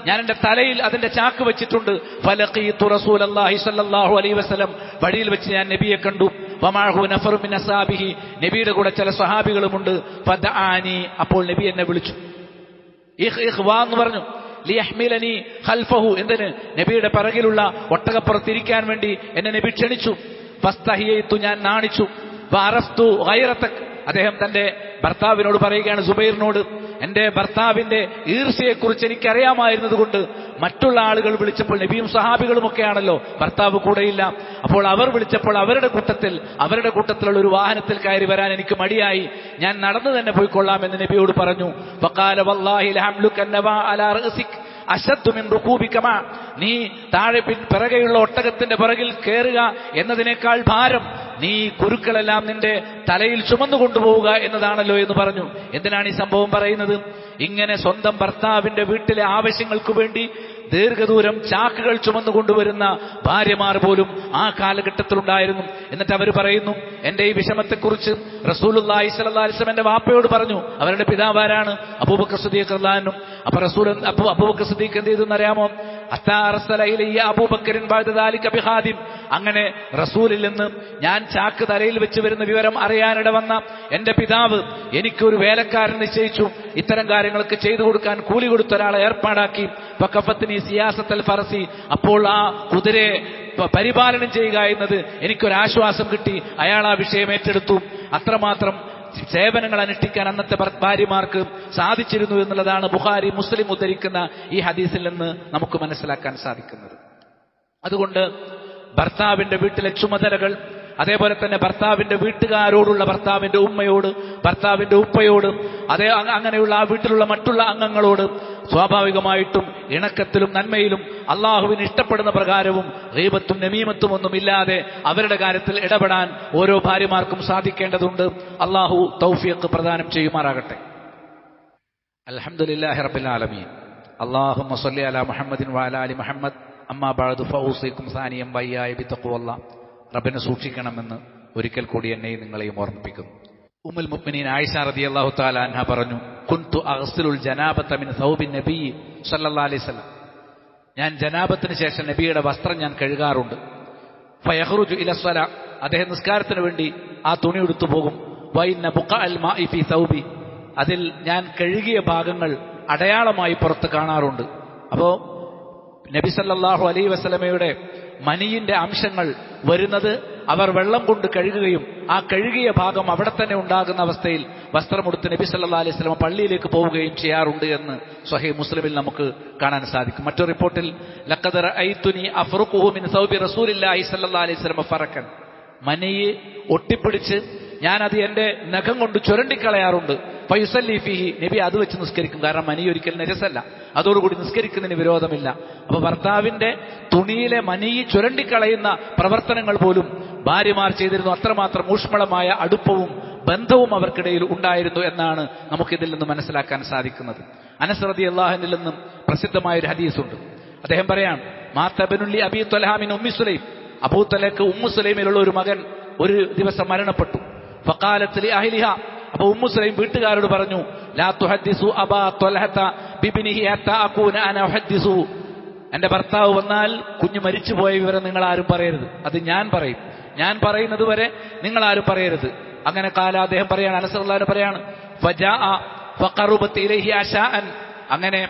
ഞാൻ എന്റെ തലയിൽ അതിന്റെ ചാക്ക് വെച്ചിട്ടുണ്ട്. വഴിയിൽ വെച്ച് ഞാൻ നബിയെ കണ്ടു. നബിയുടെ കൂടെ ചില സഹാബികളുമുണ്ട്. അപ്പോൾ നബി എന്നെ വിളിച്ചു. ഇഹ് ഇഹ് വാ എന്ന് പറഞ്ഞു. ലിയഹ്മിലനി ഖൽഫഹു. എന്തിന്? നബിയുടെ പിറകിലുള്ള ഒട്ടകപ്പുറത്തിരിക്കാൻ വേണ്ടി എന്നെ നബി ക്ഷണിച്ചു. ഫസ്തഹിയത്തു ഞാൻ നാണിച്ചു. വഅറഫ്തു ഗൈറതക്. അദ്ദേഹം തന്റെ ഭർത്താവിനോട് പറയുകയാണ് സുബൈറിനോട് എന്റെ ഭർത്താവിന്റെ ഈർഷയെക്കുറിച്ച് എനിക്കറിയാമായിരുന്നത് കൊണ്ട് മറ്റുള്ള ആളുകൾ വിളിച്ചപ്പോൾ നബിയും സഹാബികളും ഒക്കെയാണല്ലോ ഭർത്താവ് കൂടെയില്ല. അപ്പോൾ അവർ വിളിച്ചപ്പോൾ അവരുടെ കൂട്ടത്തിൽ അവരുടെ കൂട്ടത്തിലുള്ള ഒരു വാഹനത്തിൽ കയറി വരാൻ എനിക്ക് മടിയായി. ഞാൻ നടന്നു തന്നെ പോയിക്കൊള്ളാം എന്ന് നബിയോട് പറഞ്ഞു. വക്കാല വല്ലാഹി അലാ അശദ്ദു മിൻ റുകൂബിക മാ. നീ താഴെ പിറകെയുള്ള ഒട്ടകത്തിന്റെ പിറകിൽ കയറുക എന്നതിനേക്കാൾ ഭാരം നീ കുരുക്കളെല്ലാം നിന്റെ തലയിൽ ചുമന്നു കൊണ്ടുപോവുക എന്നതാണല്ലോ എന്ന് പറഞ്ഞു. എന്തിനാണ് ഈ സംഭവം പറയുന്നത്? ഇങ്ങനെ സ്വന്തം ഭർത്താവിന്റെ വീട്ടിലെ ആവശ്യങ്ങൾക്ക് വേണ്ടി ദീർഘദൂരം ചാക്കുകൾ ചുമന്നു കൊണ്ടുവരുന്ന ഭാര്യമാർ പോലും ആ കാലഘട്ടത്തിലുണ്ടായിരുന്നു. എന്നിട്ട് അവർ പറയുന്നു എന്റെ ഈ വിഷമത്തെക്കുറിച്ച് അലൈഹി വസല്ലം എന്റെ വാപ്പയോട് പറഞ്ഞു. അവരുടെ പിതാവാരാണ് അബൂബക്കർ റളിയല്ലാഹു അപ്പൊ റസൂൽ അപ്പൊ അബൂബക്കർ സിദ്ദീഖ് എന്ത് ചെയ്തു ബിഹാദിം അങ്ങനെ റസൂലിൽ നിന്ന് ഞാൻ ചാക്ക് തലയിൽ വെച്ച് വരുന്ന വിവരം അറിയാനിട വന്ന എന്റെ പിതാവ് എനിക്കൊരു വേലക്കാരൻ നിശ്ചയിച്ചു. ഇത്തരം കാര്യങ്ങൾക്ക് ചെയ്തു കൊടുക്കാൻ കൂലി കൊടുത്ത ഒരാളെ ഏർപ്പാടാക്കി. പക്കപ്പത്തിനി സിയാസത്തൽ ഫറസി. അപ്പോൾ ആ കുതിരയെ പരിപാലനം ചെയ്യുക എന്നത് എനിക്കൊരാശ്വാസം കിട്ടി. അയാൾ ആ വിഷയം ഏറ്റെടുത്തു. അത്രമാത്രം സേവനങ്ങൾ അനുഷ്ഠിക്കാൻ അന്നത്തെ ഭാര്യമാർക്ക് സാധിച്ചിരുന്നു എന്നുള്ളതാണ് ബുഹാരി മുസ്ലിം ഉദ്ധരിക്കുന്ന ഈ ഹദീസിൽ നിന്ന് നമുക്ക് മനസ്സിലാക്കാൻ സാധിക്കുന്നത്. അതുകൊണ്ട് ഭർത്താവിന്റെ വീട്ടിലെ ചുമതലകൾ അതേപോലെ തന്നെ ഭർത്താവിന്റെ വീട്ടുകാരോടുള്ള ഭർത്താവിന്റെ ഉമ്മയോട് ഭർത്താവിന്റെ ഉപ്പയോട് അതേ അങ്ങനെയുള്ള ആ വീട്ടിലുള്ള മറ്റുള്ള അംഗങ്ങളോട് സ്വാഭാവികമായിട്ടും ഇണക്കത്തിലും നന്മയിലും അള്ളാഹുവിന് ഇഷ്ടപ്പെടുന്ന പ്രകാരവും റീബത്തും നമീമത്തും ഒന്നുമില്ലാതെ അവരുടെ കാര്യത്തിൽ ഇടപെടാൻ ഓരോ ഭാര്യമാർക്കും സാധിക്കേണ്ടതുണ്ട്. അള്ളാഹു തൗഫിയക്ക് പ്രദാനം ചെയ്യുമാറാകട്ടെ. റബ്ബിൽ ആലമീൻ. അല്ലാഹുമ്മ മസല്ലി അലാ മുഹമ്മദിൻ വാല അലി മുഹമ്മദ്. അമ്മാ ബഅദു ഫൗസിക്കും സാനിയം വയ്യായ ബിത്തഖ്വല്ല റബിനെ സൂക്ഷിക്കണമെന്ന് ഒരിക്കൽ കൂടി എന്നെയും നിങ്ങളെയും ഓർമ്മിപ്പിക്കുന്നു. ഉമ്മുൽ മുഅ്മിനീൻ ആയിഷ റളിയല്ലാഹു തആല അൻഹ പറഞ്ഞു കുൻതു അഹസ്ലുൽ ജനാബത മിൻ സൗബിൻ നബി സല്ലാ അലൈഹി വസല്ലം. ഞാൻ ജനാബത്തിന് ശേഷം നബിയുടെ വസ്ത്രം ഞാൻ കഴുകാറുണ്ട്. ഫയഹ്റുജു ഇലസ്വല അദ്ദേഹം നിസ്കാരത്തിന് വേണ്ടി ആ തുണി എടുത്തു പോകും. വൈന്ന ബുക്ക അൽ മാഇഫി സൗബി. അതിൽ ഞാൻ കഴുകിയ ഭാഗങ്ങൾ അടയാളമായി പുറത്ത് കാണാറുണ്ട്. അപ്പോ നബി സല്ലാഹു അലൈ വസ്ലമയുടെ മനിയിന്റെ അംശങ്ങൾ വരുന്നത് അവർ വെള്ളം കൊണ്ട് കഴുകുകയും ആ കഴുകിയ ഭാഗം അവിടെ തന്നെ ഉണ്ടാകുന്ന അവസ്ഥയിൽ വസ്ത്രമുടുത്ത് നബി സല്ല അലൈഹി വസല്ലമ പള്ളിയിലേക്ക് പോവുകയും ചെയ്യാറുണ്ട് എന്ന് സ്വഹീഹ് മുസ്ലിമിൽ നമുക്ക് കാണാൻ സാധിക്കും. മറ്റൊരു റിപ്പോർട്ടിൽ ലക്കദർ റഅയ്തുനി അഫ്റുഖുഹു മിൻ സൗബി റസൂലില്ലാഹി സല്ലാ അലൈഹി വസല്ലമ ഫറക്കൻ മനയെ ഒട്ടിപ്പിടിച്ച് ഞാനത് എന്റെ നഖം കൊണ്ട് ചുരണ്ടിക്കളയാറുണ്ട്. ഫയുസല്ലി ഫിഹി. നബി അത് വെച്ച് നിസ്കരിക്കും. കാരണം മനി ഒരിക്കൽ നജസല്ല. അതോടുകൂടി നിസ്കരിക്കുന്നതിന് വിരോധമില്ല. അപ്പൊ ഭർത്താവിന്റെ തുണിയിലെ മനി ചുരണ്ടിക്കളയുന്ന പ്രവർത്തനങ്ങൾ പോലും ഭാര്യമാർ ചെയ്തിരുന്നു. അത്രമാത്രം ഊഷ്മളമായ അടുപ്പവും ബന്ധവും അവർക്കിടയിൽ ഉണ്ടായിരുന്നു എന്നാണ് നമുക്കിതിൽ നിന്ന് മനസ്സിലാക്കാൻ സാധിക്കുന്നത്. അനസ്രതി അള്ളാഹനിൽ നിന്നും പ്രസിദ്ധമായ ഒരു ഹദീസുണ്ട്. അദ്ദേഹം പറയാം മാത്തബനുല്ലി അബി തൊലഹാമിൻ ഉമ്മി സുലൈം. അബൂത്തലക്ക് ഉമ്മു സുലൈമിലുള്ള ഒരു മകൻ ഒരു ദിവസം മരണപ്പെട്ടു. ഫക്കാലത്തിൽ അഹിലിഹ. അപ്പൊ ഉമ്മു സുലൈം വീട്ടുകാരോട് പറഞ്ഞു ലാ ത്വൽഹത അന എന്റെ ഭർത്താവ് വന്നാൽ കുഞ്ഞ് മരിച്ചുപോയ വിവരം നിങ്ങൾ ആരും പറയരുത്. അത് ഞാൻ പറയും. ഞാൻ പറയുന്നത് വരെ നിങ്ങൾ ആരും പറയരുത്. അങ്ങനെ കാല അദ്ദേഹം പറയാണ് അനസറുല്ലാൻ പറയാണ് അങ്ങനെ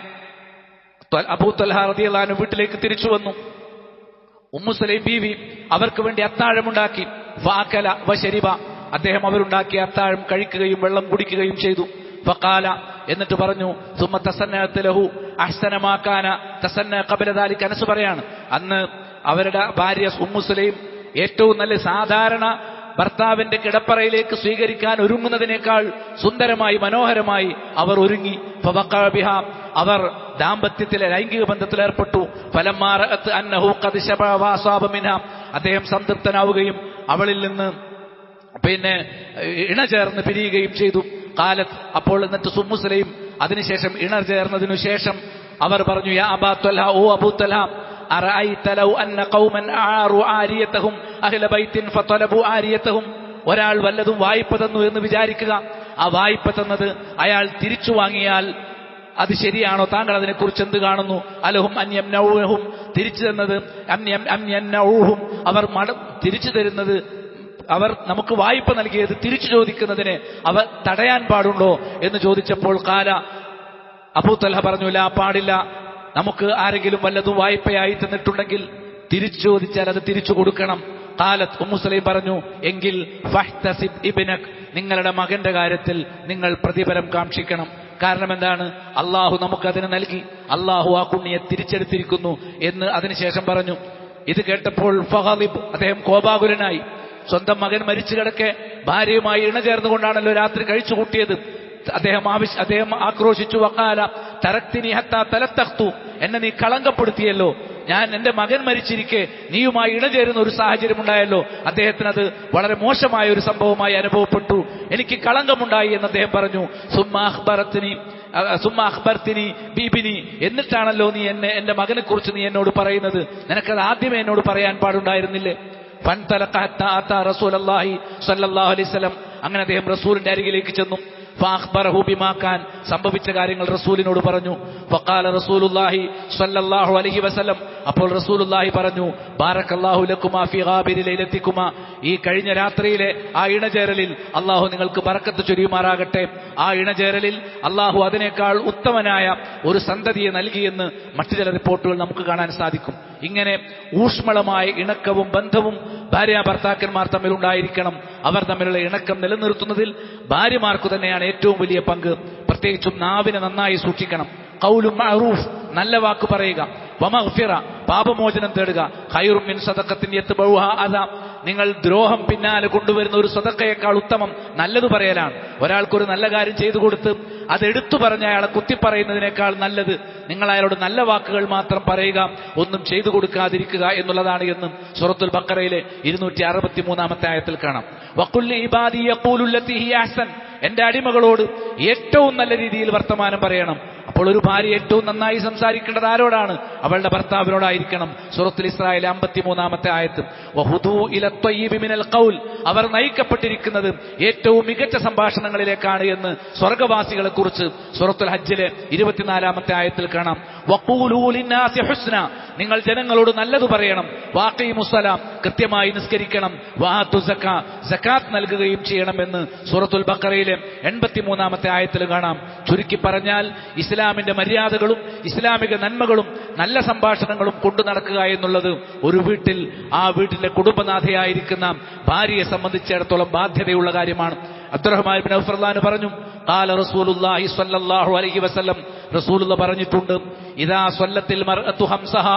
അബൂ അൻഹു വീട്ടിലേക്ക് തിരിച്ചു വന്നു. ഉമ്മുസലൈം ബീവി അവർക്ക് വേണ്ടി അത്താഴമുണ്ടാക്കി. ഫാക്കല വശരിബ അദ്ദേഹം അവരുണ്ടാക്കിയ അത്താഴം കഴിക്കുകയും വെള്ളം കുടിക്കുകയും ചെയ്തു. ഫക്കാല എന്നിട്ട് പറഞ്ഞു സുമ തസന്നഅത്ത് ലഹു അഹ്സനമാക്കാന തസന്ന കബലദാലി കനസ് പറയാണ് അന്ന് അവരുടെ ഭാര്യ ഉമ്മു ഏറ്റവും നല്ല സാധാരണ ഭർത്താവിന്റെ കിടപ്പറയിലേക്ക് സ്വീകരിക്കാൻ ഒരുങ്ങുന്നതിനേക്കാൾ സുന്ദരമായി മനോഹരമായി അവർ ഒരുങ്ങി. അവർ ദാമ്പത്യത്തിലെ ലൈംഗിക ബന്ധത്തിൽ ഏർപ്പെട്ടു. ഫലമാറത്ത് അന്നഹു മിൻഹ. അദ്ദേഹം സംതൃപ്തനാവുകയും അവളിൽ നിന്ന് പിന്നെ ഇണ ചേർന്ന് പിരിയുകയും ചെയ്തു കാലത്ത് അപ്പോൾ എന്നിട്ട് സുമ്മുസലയും അതിനുശേഷം ഇണ ചേർന്നതിനു ശേഷം അവർ പറഞ്ഞു യാ അബാ ത്വൽഹ ഓ അബൂ ത്വൽഹ أرأيت لو أن قوما أعاروا عاريتهم أهل بيت فطلبوا عاريتهم ഒരാൾ വല്ലതും വായ്പ തന്നു എന്ന് വിചാരിക്കുക ആ വായ്പ തന്നത് അയാൾ തിരിച്ചു വാങ്ങിയാൽ അത് ശരിയാണോ താങ്കൾ അതിനെക്കുറിച്ച് എന്ത് കാണുന്നു അലഹും അന്യം നൗഹും തിരിച്ചു തന്നത് അന്യം അന്യം നൗഹും അവർ മട തിരിച്ചു തരുന്നത് അവർ നമുക്ക് വായ്പ നൽകിയത് തിരിച്ചു ചോദിക്കുന്നതിന് അവർ തടയാൻ പാടുണ്ടോ എന്ന് ചോദിച്ചപ്പോൾ കാല അബൂത്തലഹ പറഞ്ഞു ഇല്ല പാടില്ല. നമുക്ക് ആരെങ്കിലും വല്ലതും വായ്പയായി തന്നിട്ടുണ്ടെങ്കിൽ തിരിച്ചു ചോദിച്ചാൽ അത് തിരിച്ചു കൊടുക്കണം. കാലത്ത് ഉമ്മുസലൈം പറഞ്ഞു എങ്കിൽ ഫഹ്തസിബ് ഇബ്നക് നിങ്ങളുടെ മകന്റെ കാര്യത്തിൽ നിങ്ങൾ പ്രതിഫലം കാക്ഷിക്കണം. കാരണം എന്താണ്? അള്ളാഹു നമുക്കതിന് നൽകി. അള്ളാഹു ആ കുണ്ണിയെ തിരിച്ചെടുത്തിരിക്കുന്നു എന്ന് അതിനുശേഷം പറഞ്ഞു. ഇത് കേട്ടപ്പോൾ ഫഹദിബ് അദ്ദേഹം കോപാകുലനായി. സ്വന്തം മകൻ മരിച്ചു കിടക്കെ ഭാര്യയുമായി ഇണചേർന്നുകൊണ്ടാണല്ലോ രാത്രി കഴിച്ചു കൂട്ടിയത്. അദ്ദേഹം ആവശ്യ അദ്ദേഹം ആക്രോശിച്ചു വക്കാല തരക്തിനി ഹത്ത തലത്തഖ്തു എന്നെ നീ കളങ്കപ്പെടുത്തിയല്ലോ. ഞാൻ എന്റെ മകൻ മരിച്ചിരിക്കെ നീയുമായി ഇണചേരുന്ന ഒരു സാഹചര്യം ഉണ്ടായല്ലോ അദ്ദേഹത്തിന് അത് വളരെ മോശമായ ഒരു സംഭവമായി അനുഭവപ്പെട്ടു. എനിക്ക് കളങ്കമുണ്ടായി എന്ന് അദ്ദേഹം പറഞ്ഞു. സുമ്മാഹ്ബറത്തിനി സുമ്മ അഖ്ബർത്തിനി ബീബിനി എന്നിട്ടാണല്ലോ നീ എന്നെ എന്റെ മകനെ കുറിച്ച് നീ എന്നോട് പറയുന്നത്? നിനക്കത് ആദ്യമേ എന്നോട് പറയാൻ പാടുണ്ടായിരുന്നില്ലേ? റസൂലല്ലാഹി അങ്ങനെ അദ്ദേഹം റസൂലിന്റെ അരികിലേക്ക് ചെന്നു. ബിമാക്കാൻ ബിമാ കാൻ സംഭവിച്ച കാര്യങ്ങൾ റസൂലിനോട് പറഞ്ഞു. ഫഖാല റസൂലുള്ളാഹി സ്വല്ലല്ലാഹു അലൈഹി വസല്ലം. അപ്പോൾ റസൂലുള്ളാഹി പറഞ്ഞു ലൈലത്തിക്കുമാ. ഈ കഴിഞ്ഞ രാത്രിയിലെ ആ ഇണചേരലിൽ അള്ളാഹു നിങ്ങൾക്ക് ബറക്കത്ത് ചൊരിയുമാറാകട്ടെ. ആ ഇണചേരലിൽ അള്ളാഹു അതിനേക്കാൾ ഉത്തമനായ ഒരു സന്തതിയെ നൽകിയെന്ന് മറ്റു ചില റിപ്പോർട്ടുകൾ നമുക്ക് കാണാൻ സാധിക്കും. ഇങ്ങനെ ഊഷ്മളമായ ഇണക്കവും ബന്ധവും ഭാര്യ ഭർത്താക്കന്മാർ തമ്മിൽ ഉണ്ടായിരിക്കണം അവർ തമ്മിലുള്ള ഇണക്കം നിലനിർത്തുന്നതിൽ ഭാര്യമാർക്ക് തന്നെയാണ് ഏറ്റവും വലിയ പങ്ക്. പ്രത്യേകിച്ചും നാവിനെ നന്നായി സൂക്ഷിക്കണം. കൗലും മഅറൂഫ് നല്ല വാക്ക് പറയുക. വമഗ്ഫിറ പാപമോചനം തേടുക. ഹൈറുമിൻ മിൻ എത്ത് ബൗഹ അത നിങ്ങൾ ദ്രോഹം പിന്നാലെ കൊണ്ടുവരുന്ന ഒരു സ്വതക്കയേക്കാൾ ഉത്തമം നല്ലത് പറയലാണ്. ഒരാൾക്കൊരു നല്ല കാര്യം ചെയ്തു കൊടുത്ത് അത് എടുത്തു പറഞ്ഞ അയാളെ കുത്തിപ്പറയുന്നതിനേക്കാൾ നല്ലത് നിങ്ങൾ അയാളോട് നല്ല വാക്കുകൾ മാത്രം പറയുക ഒന്നും ചെയ്തു കൊടുക്കാതിരിക്കുക എന്നുള്ളതാണ് എന്നും സുറത്തുൽ ബക്കറയിലെ ഇരുന്നൂറ്റി അറുപത്തി മൂന്നാമത്തെ ആയത്തിൽ കാണാം. വക്കുല്ലി ഇബാദി അഹ്സൻ. എന്റെ അടിമകളോട് ഏറ്റവും നല്ല രീതിയിൽ വർത്തമാനം പറയണം. അപ്പോൾ ഒരു ഭാര്യ ഏറ്റവും നന്നായി സംസാരിക്കേണ്ടത് ആരോടാണ്? അവളുടെ ഭർത്താവിനോടായിരിക്കണം. സുറത്തുൽ ഇസ്രായേൽ അമ്പത്തിമൂന്നാമത്തെ ആയത്ത് ഖൗൽ. അവർ നയിക്കപ്പെട്ടിരിക്കുന്നത് ഏറ്റവും മികച്ച സംഭാഷണങ്ങളിലേക്കാണ് എന്ന് സ്വർഗവാസികളെ കുറിച്ച് സുറത്തുൽ ഹജ്ജിലെ ഇരുപത്തിനാലാമത്തെ ആയത്തിൽ കാണാം. ഹുസ്ന. നിങ്ങൾ ജനങ്ങളോട് നല്ലത് പറയണം. വാക്കി മുസ്സലാം കൃത്യമായി നിസ്കരിക്കണം. വാത്തു സക്കാ സക്കാത്ത് നൽകുകയും ചെയ്യണമെന്ന് സൂറത്തുൽ ബക്കറയിലെ എൺപത്തിമൂന്നാമത്തെ ആയത്തിൽ കാണാം. ചുരുക്കി പറഞ്ഞാൽ ഇസ്ലാമിന്റെ മര്യാദകളും ഇസ്ലാമിക നന്മകളും നല്ല സംഭാഷണങ്ങളും കൊണ്ടു നടക്കുക എന്നുള്ളത് ഒരു വീട്ടിൽ ആ വീട്ടിലെ കുടുംബനാഥയായിരിക്കുന്ന ഭാര്യയെ സംബന്ധിച്ചിടത്തോളം ബാധ്യതയുള്ള കാര്യമാണ്. അബ്ദുറഹ്മാൻ പറഞ്ഞു കാല റസൂലുല്ലാഹു സ്വല്ലല്ലാഹു അലൈഹി വസല്ലം. റസൂലുള്ള പറഞ്ഞിട്ടുണ്ട് ഇദാ സ്വല്ലത്തിൽ മർഅത്തു ഹംസഹ.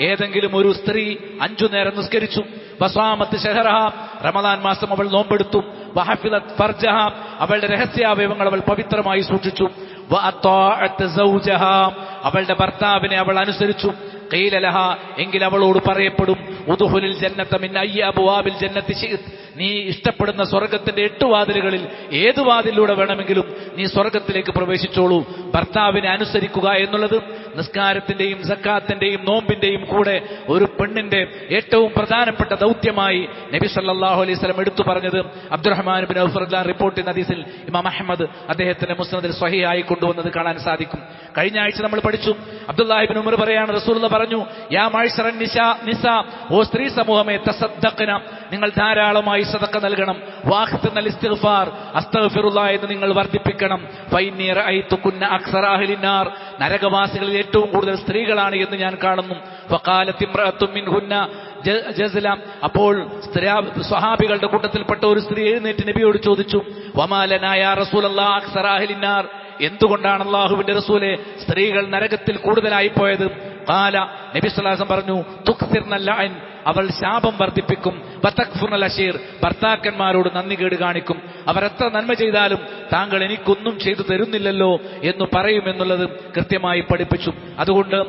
ഏതെങ്കിലും ഒരു സ്ത്രീ അഞ്ചു നേരം നിസ്കരിച്ചു വസാമത്ത് ഷെഹറഹ റമദാൻ മാസം അവൾ നോമ്പെടുത്തു വഹഫിലത് ഫർജഹ. അവളുടെ രഹസ്യാവയവങ്ങൾ അവൾ പവിത്രമായി സൂക്ഷിച്ചു അവളുടെ ഭർത്താവിനെ അവൾ അനുസരിച്ചു. ഖീല ലഹ എങ്കിൽ അവളോട് പറയപ്പെടും ഉദുഹുലിൽ ജന്നത്ത മിൻ അയ്യ അബ്വാബിൽ ജന്നത്തി നീ ഇഷ്ടപ്പെടുന്ന സ്വർഗത്തിന്റെ എട്ട് വാതിലുകളിൽ ഏത് വാതിലൂടെ വേണമെങ്കിലും നീ സ്വർഗത്തിലേക്ക് പ്രവേശിച്ചോളൂ. ഭർത്താവിനെ അനുസരിക്കുക എന്നുള്ളത് നിസ്കാരത്തിന്റെയും സക്കാത്തിന്റെയും നോമ്പിന്റെയും കൂടെ ഒരു പെണ്ണിന്റെ ഏറ്റവും പ്രധാനപ്പെട്ട ദൗത്യമായി നബി സല്ലാഹു അലൈഹി സ്വലം എടുത്തു പറഞ്ഞത്. അബ്ദുറഹ്മാൻ ബിൻ ഔഫർലാൻ റിപ്പോർട്ട് ചെയ്യുന്ന ഹദീസിൽ ഇമാം അഹമ്മദ് അദ്ദേഹത്തിന്റെ മുസ്നദിൽ സ്വഹിയായി കൊണ്ടുവന്നത് കാണാൻ സാധിക്കും. കഴിഞ്ഞ ആഴ്ച നമ്മൾ പഠിച്ചു. അബ്ദുല്ലാഹിബിൻ ഉമർ പറയാണ് റസൂൽ പറഞ്ഞു യാ മാഴ്സറൻ നിശാ നിസ ഓ സ്ത്രീ സമൂഹമേ തസദ്ദഖന നിങ്ങൾ ധാരാളമായി സതക്ക നൽകണം. വാഖ്തനൽ ഇസ്തിഗ്ഫാർ അസ്തഫിറുള്ള എന്ന് നിങ്ങൾ വർദ്ധിപ്പിക്കണം. ഫൈനിയർ ഐത്തുക്കുന്ന അക്സറാഹലിനാർ നരകവാസികളിൽ ഏറ്റവും കൂടുതൽ സ്ത്രീകളാണ് എന്ന് ഞാൻ കാണുന്നു. ഫഖാലത്ത് ഇംറഅത്തും മിൻഹുന്ന ജ- അപ്പോൾ സ്വഹാബികളുടെ കൂട്ടത്തിൽപ്പെട്ട ഒരു സ്ത്രീ എഴുന്നേറ്റ് നബിയോട് ചോദിച്ചു വമാലനായ റസൂലല്ലാ അക്സറാഹലിനാർ എന്തുകൊണ്ടാണ് അള്ളാഹുവിന്റെ റസൂലെ സ്ത്രീകൾ നരകത്തിൽ കൂടുതലായി പോയത്? കാല നബി സ്വലാസം പറഞ്ഞു തുക്സിർ ലഅൻ. അവൾ ശാപം വർദ്ധിപ്പിക്കും. വതക്ഫുർനൽ അഷീർ ഭർത്താക്കന്മാരോട് നന്ദി കേട് കാണിക്കും. അവർ എത്ര നന്മ ചെയ്താലും താങ്കൾ എനിക്കൊന്നും ചെയ്തു തരുന്നില്ലല്ലോ എന്ന് പറയുമെന്നുള്ളത് കൃത്യമായി പഠിപ്പിച്ചു. അതുകൊണ്ട്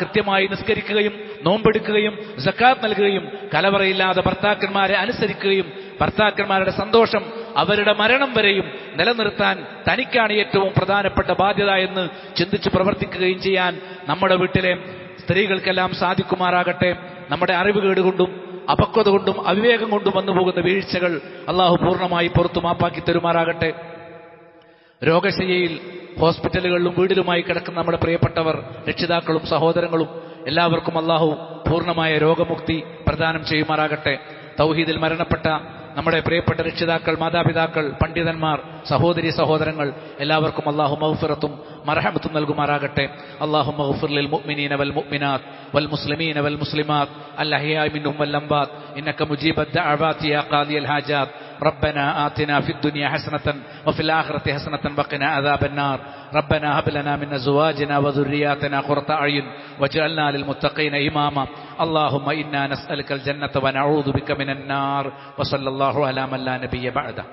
കൃത്യമായി നിസ്കരിക്കുകയും നോമ്പെടുക്കുകയും സക്കാത്ത് നൽകുകയും കലവറയില്ലാതെ ഭർത്താക്കന്മാരെ അനുസരിക്കുകയും ഭർത്താക്കന്മാരുടെ സന്തോഷം അവരുടെ മരണം വരെയും നിലനിർത്താൻ തനിക്കാണ് ഏറ്റവും പ്രധാനപ്പെട്ട ബാധ്യത എന്ന് ചിന്തിച്ച് പ്രവർത്തിക്കുകയും ചെയ്യാൻ നമ്മുടെ വീട്ടിലെ സ്ത്രീകൾക്കെല്ലാം സാധിക്കുമാറാകട്ടെ. നമ്മുടെ അറിവുകേട് കൊണ്ടും അപക്വത കൊണ്ടും അവിവേകം കൊണ്ടും വന്നു പോകുന്ന വീഴ്ചകൾ അള്ളാഹു പൂർണമായി പുറത്തു മാപ്പാക്കി തരുമാറാകട്ടെ. രോഗശയ്യയിൽ ഹോസ്പിറ്റലുകളിലും വീടിലുമായി കിടക്കുന്ന നമ്മുടെ പ്രിയപ്പെട്ടവർ രക്ഷിതാക്കളും സഹോദരങ്ങളും എല്ലാവർക്കും അള്ളാഹു പൂർണമായ രോഗമുക്തി പ്രദാനം ചെയ്യുമാറാകട്ടെ. തൗഹീദിൽ മരണപ്പെട്ട നമ്മുടെ പ്രിയപ്പെട്ട രക്ഷിതാക്കൾ മാതാപിതാക്കൾ പണ്ഡിതന്മാർ സഹോദരി സഹോദരങ്ങൾ എല്ലാവർക്കും അള്ളാഹു മഹഫിറത്തും മറഹമത്തും നൽകുമാറാകട്ടെ. അള്ളാഹു മഹഫിറിൽ മുഅ്മിനീന വൽ മുഅ്മിനാത്ത് വൽ മുസ്ലിമീന വൽ മുസ്ലിമാത്ത്. അൽ അഹ്യാ മിൻഹും വൽ അംബാത്ത്. ഇന്നക മുജീബ ദഅവാതി യാ ഖാദിയൽ ഹാജാത്ത്. ربنا آتنا في الدنيا حسنة وفي الآخرة حسنة وقنا عذاب النار. ربنا هب لنا من أزواجنا وذرياتنا قرة أعين واجعلنا للمتقين إماما. اللهم إنا نسألك الجنة ونعوذ بك من النار. وصلى الله على من لا نبي بعده.